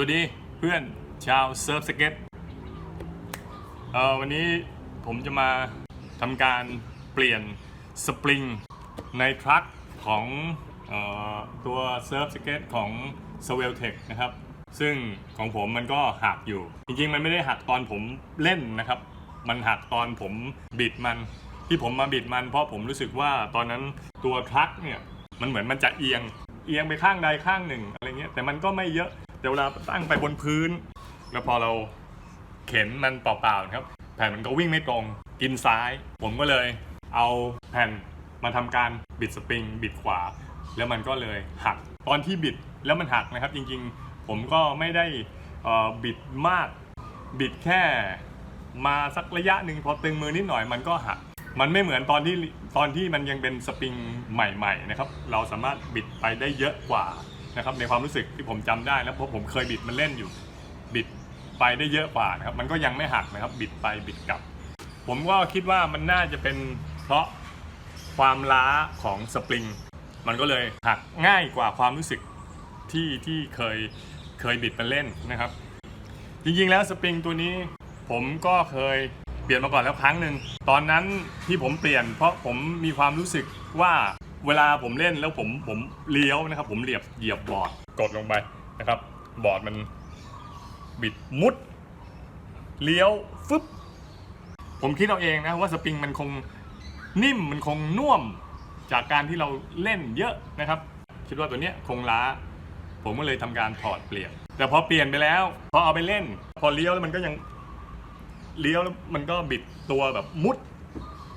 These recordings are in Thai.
วัสดีเพื่อนชาวเซิร์ฟสเก็ตเอ่อวันนี้ผมจะมาทำการเปลี่ยนสปริงในทรัคของออตัวเซิร์ฟสเก็ตของ s w e l t e c h นะครับ ซึ่งของผมมันก็หักอยู่ จริงๆ มันไม่ได้หักตอนผมเล่นนะครับ มันหักตอนผมบิดมันที่ผมมาบิดมันเพราะผมรู้สึกว่าตอนนั้นตัวทรัคเนี่ยมันเหมือนมันจะเอียงเอียงไปข้างใดข้างหนึ่งอะไรเงี้ยแต่มันก็ไม่เยอะ แต่เวลาตั้งไปบนพื้น แล้วพอเราเข็นมันเปล่าๆนะครับ แผ่นมันก็วิ่งไม่ตรง กินซ้าย ผมก็เลยเอาแผ่นมาทำการบิดสปริง บิดขวา แล้วมันก็เลยหัก ตอนที่บิดแล้วมันหักนะครับ จริงๆ ผมก็ไม่ได้บิดมาก บิดแค่มาสักระยะหนึ่งพอตึงมือนิดหน่อยมันก็หัก มันไม่เหมือนตอนที่ตอนที่มันยังเป็นสปริงใหม่ ๆ นะครับ เราสามารถบิดไปได้เยอะกว่า นะครับในความรู้สึกที่ผมจำได้แล้วเพราะผมเคยบิดมันเล่นอยู่ บิดไปได้เยอะกว่านะครับ มันก็ยังไม่หักนะครับ บิดไปบิดกลับ ผมก็คิดว่ามันน่าจะเป็นเพราะความล้าของสปริง มันก็เลยหักง่ายกว่าความรู้สึกที่ที่เคยเคยบิดมันเล่นนะครับ จริงๆแล้วสปริงตัวนี้ ผมก็เคยเปลี่ยนมาก่อนแล้วครั้งหนึ่งตอนนั้นที่ผมเปลี่ยน เพราะผมมีความรู้สึกว่า เวลาผมเล่นแล้วผมผมเลี้ยวนะครับ ผมเหยียบเหยียบบอร์ดกดลงไปนะครับ บอร์ดมันบิดมุด เลี้ยวฟึบผมคิดเอาเองนะว่าสปริงมันคงนิ่มมันคงน่วมจากการที่เราเล่นเยอะนะครับ คิดว่าตัวเนี้ยคงล้า ผมก็เลยทำการถอดเปลี่ยน แต่พอเปลี่ยนไปแล้ว พอเอาไปเล่น พอเลี้ยวแล้วมันก็ยังเลี้ยวแล้วมันก็บิดตัวแบบมุด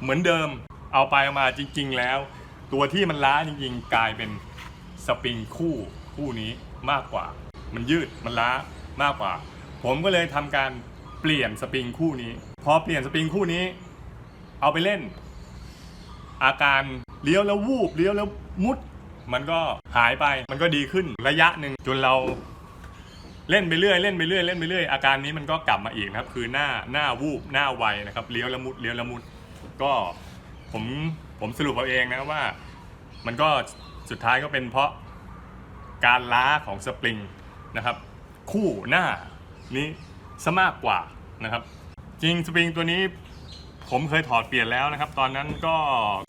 เหมือนเดิม เอาไปมาจริง ๆ แล้ว ตัวที่มันล้าจริงๆกลายเป็นสปริงคู่คู่นี้มากกว่า มันยืดมันล้ามากกว่า ผมก็เลยทำการเปลี่ยนสปริงคู่นี้ พอเปลี่ยนสปริงคู่นี้ เอาไปเล่น อาการเลี้ยวแล้ววูบเลี้ยวแล้วมุด มันก็หายไปมันก็ดีขึ้นระยะหนึ่งจนเราเล่นไปเรื่อยเล่นไปเรื่อยเล่นไปเรื่อยอาการนี้มันก็กลับมาอีกนะครับ คือหน้าหน้าวูบหน้าไวนะครับเลี้ยวละมุดเลี้ยวละมุด ก็ ผมผมสรุปเอาเองนะว่า มันก็สุดท้ายก็เป็นเพราะการล้าของสปริงนะครับ คู่หน้านี้ซะมากกว่านะครับ จริงสปริงตัวนี้ผมเคยถอดเปลี่ยนแล้วนะครับ ตอนนั้นก็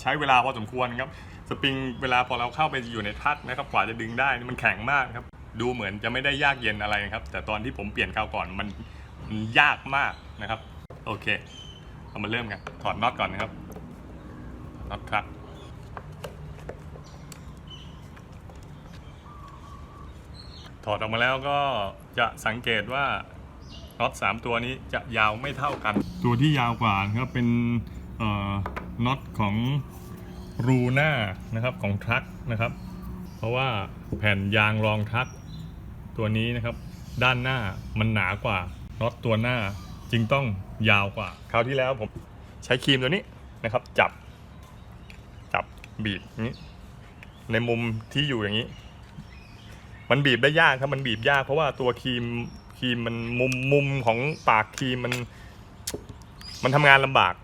ใช้เวลาพอสมควรครับสปริงเวลาพอเราเข้าไปอยู่ในทักนะครับกว่าจะดึงได้นี่มันแข็งมากครับ ดูเหมือนจะไม่ได้ยากเย็นอะไรนะครับ แต่ตอนที่ผมเปลี่ยนคราวก่อนมันมันยากมากนะครับ โอเค เรามาเริ่มกันถอดน็อตก่อนนะครับ น็อตครับถอดออกมาแล้วก็จะสังเกตว่าน็อตสามตัวนี้จะยาวไม่เท่ากัน ตัวที่ยาวกว่านะครับเป็นน็อตของรูหน้านะครับของทรัคนะครับ เพราะว่าแผ่นยางรองทรัคตัวนี้นะครับ ด้านหน้ามันหนากว่าน็อตตัวหน้าจึงต้องยาวกว่า คราวที่แล้วผมใช้ครีมตัวนี้นะครับ จับ บีบอย่างนี้ในมุมที่อยู่อย่างนี้ มันบีบได้ยากครับมันบีบยากเพราะว่าตัวครีมครีมมันมุมมุมของปากครีมมัน มันทำงานลำบาก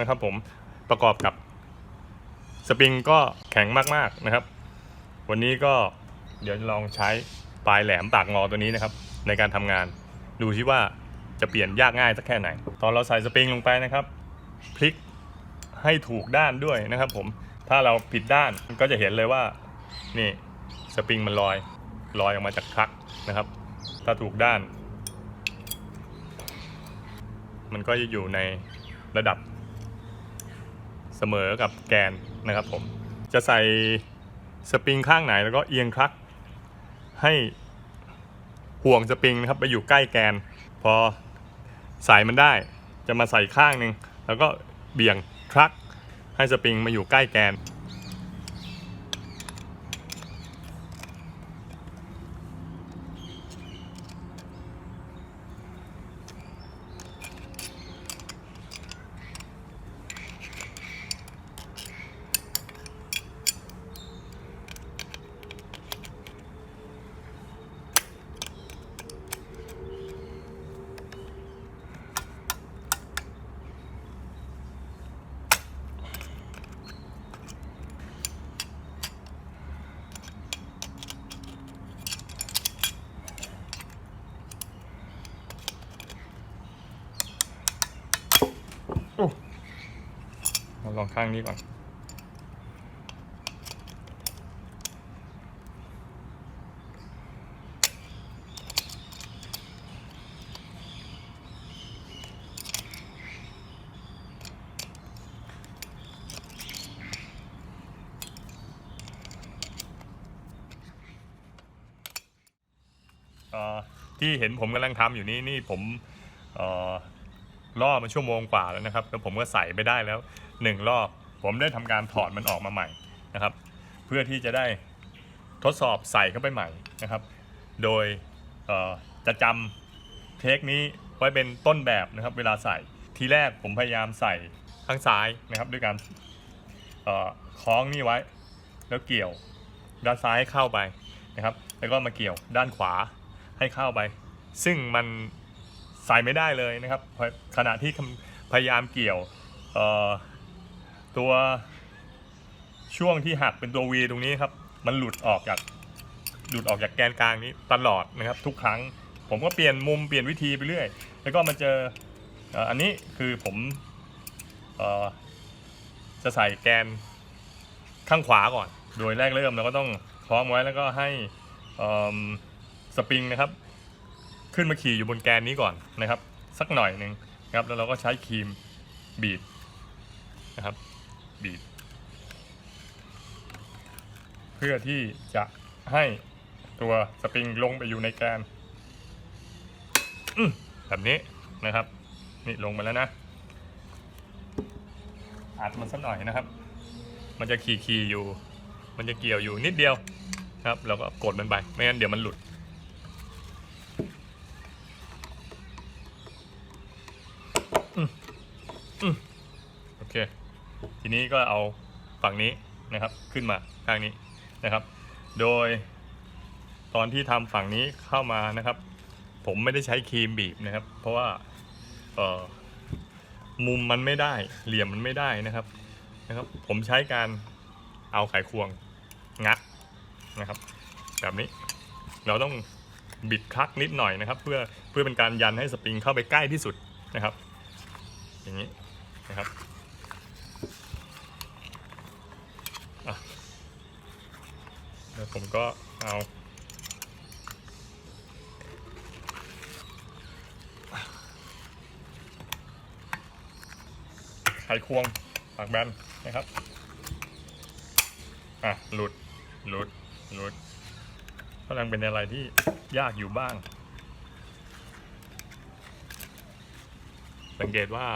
นะครับ ผมประกอบกับสปริงก็แข็งมากๆนะครับ วันนี้ก็เดี๋ยวลองใช้ปลายแหลมปากงอตัวนี้นะครับ ในการทำงานดูที่ว่าจะเปลี่ยนยากง่ายสักแค่ไหน ตอนเราใส่สปริงลงไปนะครับ พลิกให้ถูกด้านด้วยนะครับผม ถ้าเราผิดด้านก็จะเห็นเลยว่านี่สปริงมันลอยลอยออกมาจากคลักนะครับ ถ้าถูกด้าน มันก็จะอยู่ในระดับเสมอกับแกนนะครับผม จะใส่สปริงข้างไหนแล้วก็เอียงคลัก ให้ห่วงสปริงนะครับไปอยู่ใกล้แกน พอใส่มันได้ จะมาใส่ข้างหนึ่งแล้วก็เบี่ยงคลัก ให้สปริงมาอยู่ใกล้แกน เราลองข้างนี้ก่อน ที่เห็นผมกำลังทำอยู่นี่นี่ผม เอ่อล่อมาชั่วโมงกว่าแล้วนะครับ แล้วผมก็ใส่ไปได้แล้วหนึ่งรอบ ผมได้ทำการถอดมันออกมาใหม่นะครับ เพื่อที่จะได้ทดสอบใส่เข้าไปใหม่นะครับ โดยจะจำเทคนี้ไว้เป็นต้นแบบนะครับ เวลาใส่ทีแรกผมพยายามใส่ข้างซ้ายนะครับด้วยการคล้องนี่ไว้ แล้วเกี่ยวด้านซ้ายให้เข้าไปนะครับ แล้วก็มาเกี่ยวด้านขวาให้เข้าไป ซึ่งมัน ใส่ไม่ได้เลยนะครับ ขณะที่พยายามเกี่ยวตัวช่วงที่หักเป็นตัว V ตรงนี้ครับ มันหลุดออกจากหลุดออกจากแกนกลางนี้ตลอดนะครับ ทุกครั้ง ผมก็เปลี่ยนมุมเปลี่ยนวิธีไปเรื่อย แล้วก็มาเจออันนี้คือผมจะใส่แกนข้างขวาก่อน โดยแรกเริ่มเราก็ต้องคล้องไว้แล้วก็ให้สปริงนะครับ ขึ้นมาขี่อยู่บนแกนนี้ก่อนนะครับ สักหน่อยหนึ่งนะครับแล้วเราก็ใช้ครีมบีบนะครับบีบเพื่อที่จะให้ตัวสปริงลงไปอยู่ในแกนแบบนี้นะครับ นี่ลงไปแล้วนะอัดมันสักหน่อยนะครับ มันจะขี่ขี่อยู่ มันจะเกี่ยวอยู่นิดเดียวครับ เราก็กดมันไป ไม่งั้นเดี๋ยวมันหลุด อืมอืม โอเค ทีนี้ก็เอาฝั่งนี้นะครับขึ้นมาข้างนี้นะครับ โดยตอนที่ทำฝั่งนี้เข้ามานะครับ ผมไม่ได้ใช้ครีมบีบนะครับ เพราะว่ามุมมันไม่ได้เหลี่ยมมันไม่ได้นะครับนะครับ ผมใช้การเอาไขควงงัดนะครับ แบบนี้เราต้องบิดคลักนิดหน่อยนะครับ เพื่อเพื่อเป็นการยันให้สปริงเข้าไปใกล้ที่สุดนะครับ อย่างนี้นะครับอะแล้วผม ก็เอาไขควงปากแบนนะครับ อะ หลุด หลุด หลุดกำลังเป็นอะไรที่ยากอยู่บ้าง สังเกตว่า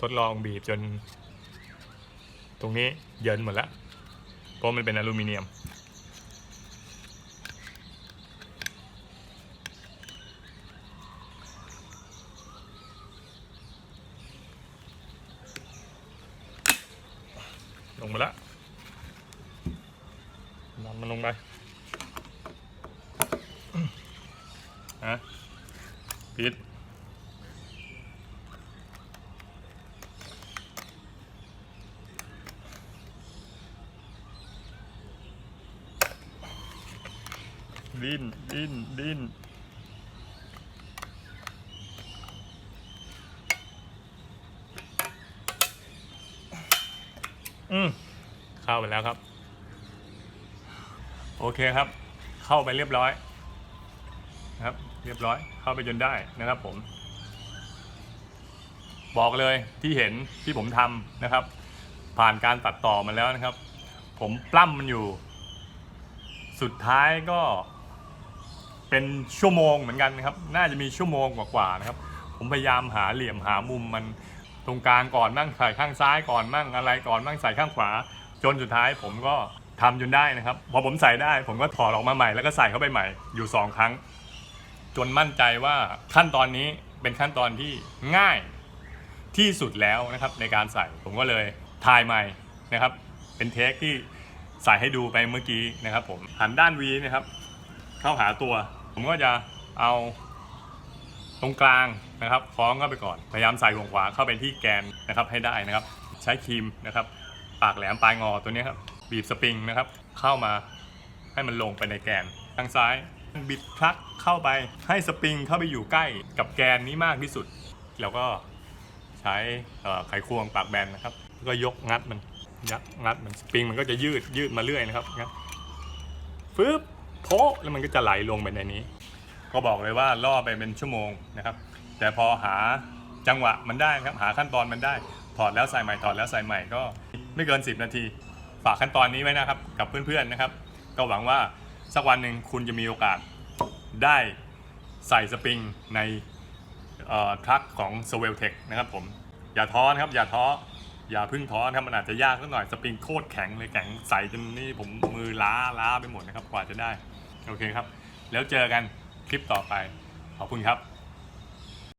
ทดลองบีบจน ตรงนี้เยินหมดแล้ว ราะมันเป็นอลูมิเนียม ลงมาแล้วนำมันลงไปฮะปิด ดิ้นดิ้นดิ้นอืมเข้าไปแล้วครับ โอเคครับ เข้าไปเรียบร้อยนะครับ เรียบร้อย เข้าไปจนได้นะครับผม บอกเลยที่เห็นที่ผมทำนะครับ ผ่านการตัดต่อมาแล้วนะครับ ผมปล้ำมันอยู่ สุดท้ายก็ เป็นชั่วโมงเหมือนกันนะครับ น่าจะมีชั่วโมงกว่าๆนะครับ ผมพยายามหาเหลี่ยมหามุมมันตรงกลางก่อนมั่งใส่ข้างซ้ายก่อนมั่งอะไรก่อนมั่งใส่ข้างขวา จนสุดท้ายผมก็ทำจนได้นะครับ พอผมใส่ได้ผมก็ถอดออกมาใหม่แล้วก็ใส่เข้าไปใหม่อยู่สองครั้ง จนมั่นใจว่าขั้นตอนนี้เป็นขั้นตอนที่ง่ายที่สุดแล้วนะครับในการใส่ผมก็เลยถ่ายใหม่นะครับ เป็นเทคที่ใส่ให้ดูไปเมื่อกี้นะครับ ผมหันด้าน V นะครับ เข้าหาตัว ผมก็จะเอาตรงกลางนะครับคล้องเข้าไปก่อน พยายามใส่ห่วงขวาเข้าไปที่แกนนะครับให้ได้นะครับ ใช้ครีมนะครับ ปากแหลมปลายงอตัวนี้ครับบีบสปริงนะครับ เข้ามาให้มันลงไปในแกนทางซ้ายบิดคลักเข้าไปให้สปริงเข้าไปอยู่ใกล้กับแกนนี้มากที่สุด แล้วก็ใช้ไขควงปากแบนนะครับก็ยกงัดมันยัดงัดมันสปริงมันก็จะยืดยืดมาเรื่อยนะครับงัดฟึบ โพะแล้วมันก็จะไหลลงไปในนี้ ก็บอกเลยว่าล่อไปเป็นชั่วโมงนะครับ แต่พอหาจังหวะมันได้นะครับหาขั้นตอนมันได้ ถอดแล้วใส่ใหม่ถอดแล้วใส่ใหม่ก็ไม่เกิน 10 นาที ฝากขั้นตอนนี้ไว้นะครับกับเพื่อนๆนะครับ ก็หวังว่าสักวันหนึ่งคุณจะมีโอกาสได้ใส่สปริงในทรัคของ s w e l t e c h นะครับผม อย่าท้อนะครับอย่าท้ออย่าพึ่งท้อนะครับมันอาจจะยากสักหน่อยสปริงโคตรแข็งเลยแข็งใส่จนนี่ผมมือล้าล้าไปหมดนะครับกว่าจะได้ โอเคครับ แล้วเจอกันคลิปต่อไป ขอบคุณครับ